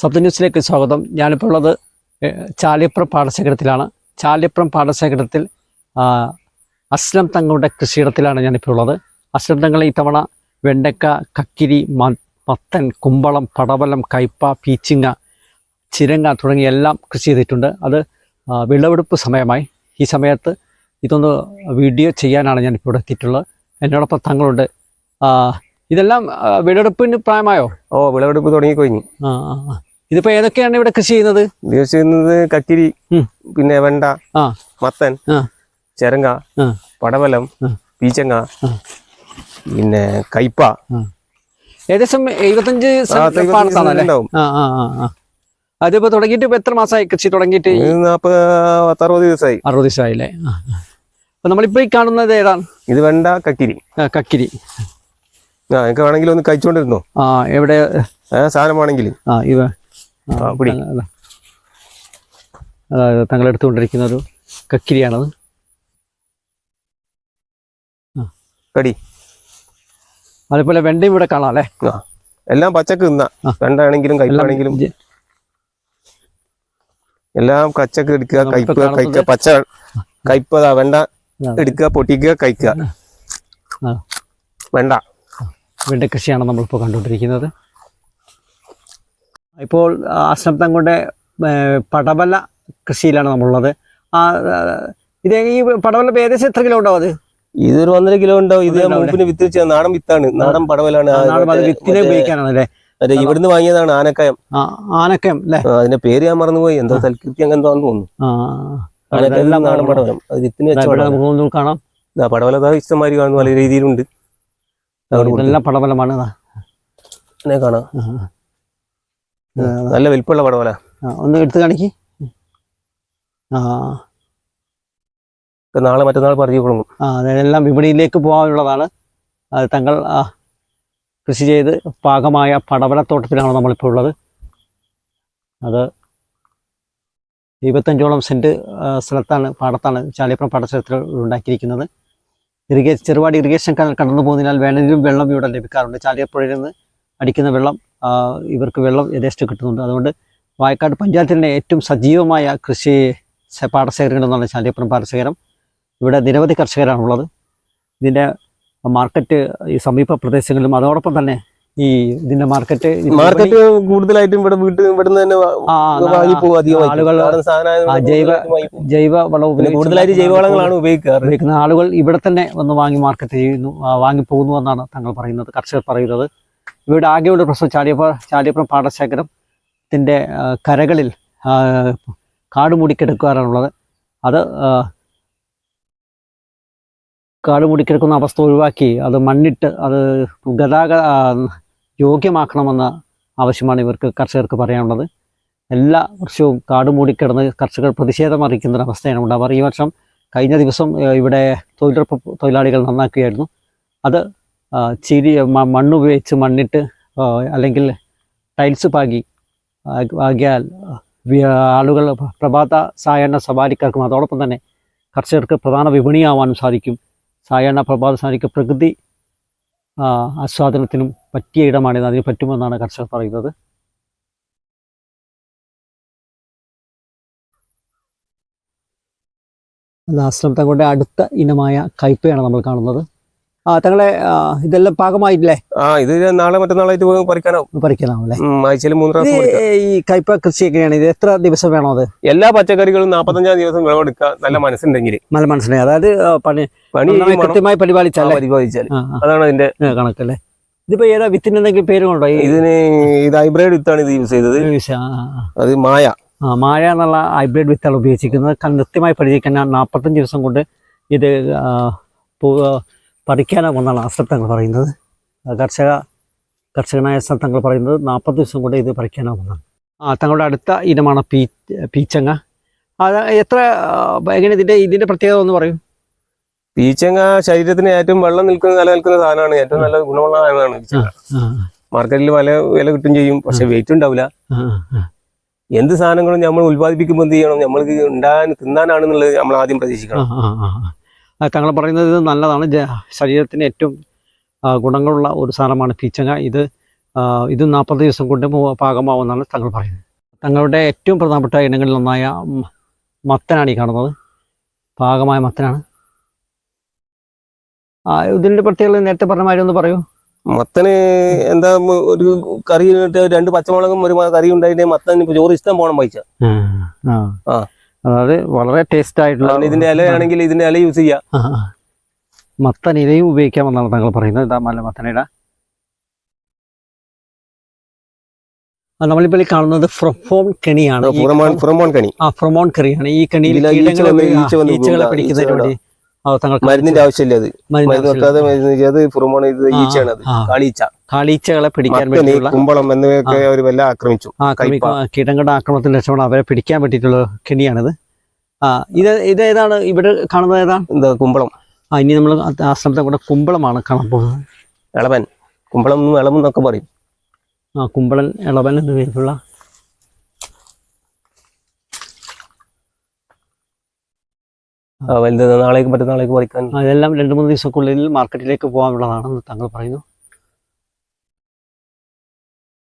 സപ്ത ന്യൂസിലേക്ക് സ്വാഗതം. ഞാനിപ്പോൾ ഉള്ളത് ചാലിപ്പുറം പാടശേഖരത്തിലാണ്. ചാലിപ്പുറം പാടശേഖരത്തിൽ അസ്ലം തങ്ങളുടെ കൃഷിയിടത്തിലാണ് ഞാനിപ്പോൾ ഉള്ളത്. അസ്ലം തങ്ങൾ ഇത്തവണ വെണ്ടക്ക കക്കിരി മത്തൻ കുമ്പളം പടവലം കയ്പ പീച്ചിങ്ങ ചിരങ്ങ തുടങ്ങിയ എല്ലാം കൃഷി ചെയ്തിട്ടുണ്ട്. അത് വിളവെടുപ്പ് സമയമായി. ഈ സമയത്ത് ഇതൊന്ന് വീഡിയോ ചെയ്യാനാണ് ഞാനിപ്പോൾ ഇവിടെ എത്തിയിട്ടുള്ളത്. എന്നോടൊപ്പം തങ്ങളുണ്ട്. ഇതെല്ലാം വിളവെടുപ്പിന് പ്രായമായോ? ഓ വിളവെടുപ്പ് തുടങ്ങിക്കഴിഞ്ഞു ആ. ഇതിപ്പോ ഏതൊക്കെയാണ് ഇവിടെ കൃഷി ചെയ്യുന്നത്? കൃഷി ചെയ്യുന്നത് കക്കിരി പിന്നെ വെണ്ട ആ. മത്തൻ ചെരങ്ങ പടവലം. പീച്ചങ്ങ പിന്നെ കയ്പ. ഏകദേശം എഴുപത്തഞ്ച് ഉണ്ടാവും. അതിപ്പോ തുടങ്ങിയിട്ട് ഇപ്പൊ എത്ര മാസമായി കൃഷി തുടങ്ങിയിട്ട്? അറുപത് ദിവസമായി അറുപത് ദിവസമായില്ലേ. അപ്പൊ നമ്മളിപ്പോ ഈ കാണുന്നത് ഏതാണ്? ഇത് വെണ്ട കക്കിരി. കക്കിരി. ആ എനിക്ക് വേണമെങ്കിൽ ഒന്ന് കഴിച്ചോണ്ടിരുന്നോ? ആ എവിടെ? ആ സാധനം വേണമെങ്കിൽ ആ ഇവ പിടി. അതായത് തങ്ങൾ എടുത്തുകൊണ്ടിരിക്കുന്ന ഒരു കക്കിരിയാണത്. കടി. അതേപോലെ വെണ്ടയും ഇവിടെ കാണാം അല്ലേ? എല്ലാം പച്ചക്ക് തിന്ന. ആ. വെണ്ട എല്ലാം കയ്പാണെങ്കിലും എല്ലാം കച്ചക്ക് എടുക്കുക കയ്പ് കഴിക്കുക പച്ച കയ്പ് വെണ്ട എടുക്കുക പൊട്ടിക്കുക കഴിക്കുക. വെണ്ട. വെണ്ട കൃഷിയാണ് നമ്മളിപ്പോൾ കണ്ടുകൊണ്ടിരിക്കുന്നത്. ഇപ്പോൾ ആശ്രം തങ്ങളുടെ പടവല കൃഷിയിലാണ് നമ്മളുള്ളത്. ആ ഇത് ഈ പടവല ഏകദേശം എത്ര കിലോ ഉണ്ടാവും അത്? ഇതൊരു ഒന്നര കിലോ ഉണ്ടാവും. ഇത് മൂപ്പിന് വിത്ത് വെച്ച നാടൻ വിത്താണ്. നാടൻ പടവലാണ്. അത് വിത്തിനെ മറ്റേ- ഉപയോഗിക്കാനാണ് അല്ലേ? മറ്റേ ഇവിടുന്ന് വാങ്ങിയതാണ് ആനക്കയം. ആനക്കയം അല്ലേ? അതിന്റെ പേര് ഞാൻ മറന്നുപോയി. എന്തോ സൽകൃതി അങ്ങനെ തോന്നുന്നു. ആനക്കയം നാടൻ പടവലം. അത് വിത്തിന് വെച്ച ഇവിടെ പടവലം. നമുക്ക് ഒന്ന് കാണാം. പടവലം അതാ ഇഷ്ടംമാതിരി കാണുന്ന പല രീതിയിലുണ്ട്. ഇതെല്ലാം പടവലമാണ്. കാണാം. നല്ല വലിപ്പമുള്ള പടവല. ഒന്ന് എടുത്ത് കാണിക്ക്. ആ. നാളെ മറ്റന്നാൾ പറഞ്ഞു കൊടുക്കും ആ അതെല്ലാം വിപണിയിലേക്ക് പോകാനുള്ളതാണ്. അത് തങ്ങൾ കൃഷി ചെയ്ത് പാകമായ പടവലത്തോട്ടത്തിലാണ് നമ്മളിപ്പോൾ ഉള്ളത്. അത് ഇരുപത്തഞ്ചോളം സെന്റ് സ്ഥലത്താണ് പാടത്താണ് ചാലിയപ്പുറം പാടസ്ഥലത്തിൽ ഉണ്ടാക്കിയിരിക്കുന്നത്. ഇറിഗേ ചെറുപാട് ഇറിഗേഷൻ കടന്നു പോകുന്നതിനാൽ വേനലിലും വെള്ളം ഇവിടെ ലഭിക്കാറുണ്ട്. ചാലിയപ്പുഴയിൽ നിന്ന് അടിക്കുന്ന വെള്ളം ഇവർക്ക് വെള്ളം യഥേഷ്ടം കിട്ടുന്നുണ്ട്. അതുകൊണ്ട് വായക്കാട് പഞ്ചായത്തിന്റെ ഏറ്റവും സജീവമായ കൃഷി പാടശേഖരങ്ങളെന്നാണ് ചാലിയപ്പുറം പാടശേഖരം. ഇവിടെ നിരവധി കർഷകരാണുള്ളത്. ഇതിന്റെ മാർക്കറ്റ് ഈ സമീപ പ്രദേശങ്ങളിലും അതോടൊപ്പം തന്നെ ഈ ഇതിന്റെ മാർക്കറ്റ് മാർക്കറ്റ് കൂടുതലായിട്ടും ഇവിടെ വീട്ടിൽ ഇവിടുന്ന് തന്നെ ജൈവ- ജൈവ വളം കൂടുതലായിട്ട് ജൈവവളങ്ങളാണ് ഉപയോഗിക്കാറ്. ഉപയോഗിക്കുന്ന ആളുകൾ ഇവിടെ തന്നെ വന്ന് വാങ്ങി മാർക്കറ്റ് ചെയ്യുന്നു വാങ്ങിപ്പോകുന്നു വാങ്ങി പോകുന്നു എന്നാണ് തങ്ങൾ പറയുന്നത് കർഷകർ പറയുന്നത്. ഇവിടെ ആകെയുള്ള പ്രശ്നം ചാലിയപ്പുറ ചാലിയപ്പുറം പാടശേഖരത്തിന്റെ കരകളിൽ കാട് മൂടിക്കിടക്കാറാണുള്ളത് അത് കാട് മൂടിക്കിടക്കുന്ന അവസ്ഥ ഒഴിവാക്കി അത് മണ്ണിട്ട് അത് ഗതാഗത യോഗ്യമാക്കണമെന്ന ആവശ്യമാണ് ഇവർക്ക് കർഷകർക്ക് പറയാനുള്ളത്. എല്ലാ വർഷവും കാട് മൂടിക്കിടന്ന് കർഷകർ പ്രതിഷേധം അറിയിക്കുന്ന അവസ്ഥയാണ് ഉണ്ടാവാറ് ഈ വർഷം കഴിഞ്ഞ ദിവസം ഇവിടെ തൊഴിലുറപ്പ് തൊഴിലാളികൾ നന്നാക്കുകയായിരുന്നു. അത് ചിരി മണ്ണ് ഉപയോഗിച്ച് മണ്ണിട്ട് അല്ലെങ്കിൽ ടൈൽസ് പാകി ആകിയാൽ ആളുകൾ പ്രഭാത സായാഹ്ന സവാരിക്കാർക്കും അതോടൊപ്പം തന്നെ കർഷകർക്ക് പ്രധാന വിപണിയാവാനും സാധിക്കും. സായാഹ്ന പ്രഭാത സാരിക്ക് പ്രകൃതി ആസ്വാദനത്തിനും പറ്റിയ ഇടമാണിത്. അതിന് പറ്റുമെന്നാണ് കർഷകർ പറയുന്നത്. ആശ്രമം തങ്ങളുടെ അടുത്ത ഇനമായ കയ്പയാണ് നമ്മൾ കാണുന്നത്. തങ്ങളെ ഇതെല്ലാം പാകമായില്ലേ ആ ഇത് നാളെ മറ്റന്നാളായിട്ട് പറിക്കാനാവും. പറിക്കാനാവും പറിക്കാനാവല്ലേ ആഴ്ചയിൽ മൂന്ന് പ്രാവശ്യം ഈ കയ്പ കൃഷി എങ്ങനെയാണ്? ഇത് എത്ര ദിവസം വേണോ അത്? എല്ലാ പച്ചക്കറികളും നാപ്പത്തഞ്ചാം ദിവസം വിളവെടുക്കുക. നല്ല മനസ്സുണ്ടെങ്കിൽ നല്ല മനസ്സിലായി അതായത് പണി പണി കൃത്യമായി പരിപാലിച്ചാൽ പരിപാലിച്ചാൽ അതാണ് അതിന്റെ കണക്കല്ലേ? ഇതിപ്പോ ഏതാ വിത്തിന് എന്തെങ്കിലും പേര് കൊണ്ടോ ഈ ഇതിന് ഇത് ഹൈബ്രിഡ് വിത്താണ് ഇത് യൂസ് ചെയ്തത്. അത് മായ. ആ മായ എന്നുള്ള ഹൈബ്രിഡ് വിത്താണ് ഉപയോഗിച്ചിരിക്കുന്നത്. കൃത്യമായി പരിചരിക്കാൻ നാൽപ്പത്തഞ്ച് ദിവസം കൊണ്ട് ഇത് ആ, വന്നാണ് പറിക്കാനാകുമെന്നാണ് അശ്രദ്ധങ്ങൾ പറയുന്നത് കർഷക കർഷകനായ തങ്ങൾ പറയുന്നത് നാൽപ്പത് ദിവസം കൊണ്ട് ഇത് പറിക്കാനാകുമെന്നാണ് ആ തങ്ങളുടെ അടുത്ത ഇനമാണ് പീ പീച്ചങ്ങ. അത് എത്ര എങ്ങനെ ഇതിന്റെ ഇതിന്റെ പ്രത്യേകത ഒന്ന് പറയും. പീച്ചങ്ങ ശരീരത്തിന് ഏറ്റവും വെള്ളം നിൽക്കുന്ന നിലനിൽക്കുന്ന സാധനമാണ്. ഏറ്റവും നല്ല ഗുണമുള്ള സാധനമാണ് മാർക്കറ്റിൽ വില വില കിട്ടും ചെയ്യും. പക്ഷെ വെയിറ്റ് ഉണ്ടാവില്ല. എന്ത് സാധനങ്ങളും നമ്മൾ ഉത്പാദിപ്പിക്കുമ്പോൾ എന്ത് ചെയ്യണം? നമ്മൾക്ക് ഉണ്ടാകാൻ തിന്നാനാണെന്നുള്ളത് നമ്മൾ ആദ്യം പ്രതീക്ഷിക്കണം. തങ്ങൾ പറയുന്നത് ഇത് നല്ലതാണ്. ശരീരത്തിന് ഏറ്റവും ഗുണങ്ങളുള്ള ഒരു സാധനമാണ് പീച്ചങ്ങ. ഇത് ഇത് നാൽപ്പത് ദിവസം കൊണ്ട് പാകമാവുമെന്നാണ് തങ്ങൾ പറയുന്നത്. തങ്ങളുടെ ഏറ്റവും പ്രധാനപ്പെട്ട ഇനങ്ങളിൽ ഒന്നായ മത്തനാണ് ഈ കാണുന്നത്. പാകമായ മത്തനാണ്. ഇതിന്റെ പ്രത്യേകത നേരത്തെ പറഞ്ഞ മാതിരി ഒന്ന് പറയൂ. മത്തന് എന്താ ഒരു കറി രണ്ട് പച്ചമുളകും ഒരു കറി ഉണ്ടായിട്ട് മത്തൻ ഇപ്പൊ ചോറ് ഇഷ്ടം പോണം പൈസ. ആ. അതായത് വളരെ ടേസ്റ്റ് ആയിട്ടുള്ള ഇതിന്റെ ഇലയാണെങ്കിൽ ഇതിന്റെ ഇല യൂസ് ചെയ്യാം. മത്തൻ ഇലയും ഉപയോഗിക്കാമെന്നാണ് താങ്കൾ പറയുന്നത്. ഇതാ മല മത്തനില ആ, നമ്മളിപ്പോൾ ഈ കാണുന്നത് ഫ്രൊഫോൺ കെണിയാണ്. പുറമോൺ കണി. ആ ഫ്രൊമോൺ കെണിയാണ് ഈ കെണിയിൽ ഈച്ചകളെ. പിടിക്കുന്നതിന് വേണ്ടി മരുന്നിന്റെ ആവശ്യമില്ല അത്. മരുന്ന്. വെക്കാതെ മരുന്ന് പുറമോൺ ഇത് ഈച്ചയാണ് അത്. കാളീച്ച. കാളീച്ചകളെ പിടിക്കാൻ മത്തന് കുമ്പളം എന്നിവയൊക്കെ അവർ വല്ല ആക്രമിച്ചു. കീടങ്ങളുടെ ആക്രമണത്തിന് രക്ഷമാണ് അവരെ പിടിക്കാൻ പറ്റിയിട്ടുള്ള കെണിയാണിത്. ആ ഇത് ഇത് ഏതാണ്? ഇവിടെ കാണുന്നത് ഏതാണ് എന്താ കുമ്പളം. ആ ഇനി നമ്മൾ ആശ്രമത്തെ കൂടെ കുമ്പളമാണ് കാണാൻ പോകുന്നത്. ഇളവൻ കുമ്പളം ഇളവെന്നൊക്കെ പറയും. ആ കുമ്പളൻ ഇളവൻ എന്ന് പേരുള്ള വലുത് നാളേക്ക് മറ്റന്നാളേക്ക് പറിക്കാൻ. അതെല്ലാം രണ്ട് മൂന്ന് ദിവസക്കുള്ളിൽ മാർക്കറ്റിലേക്ക് പോകാനുള്ളതാണെന്ന് താങ്കൾ പറയുന്നു.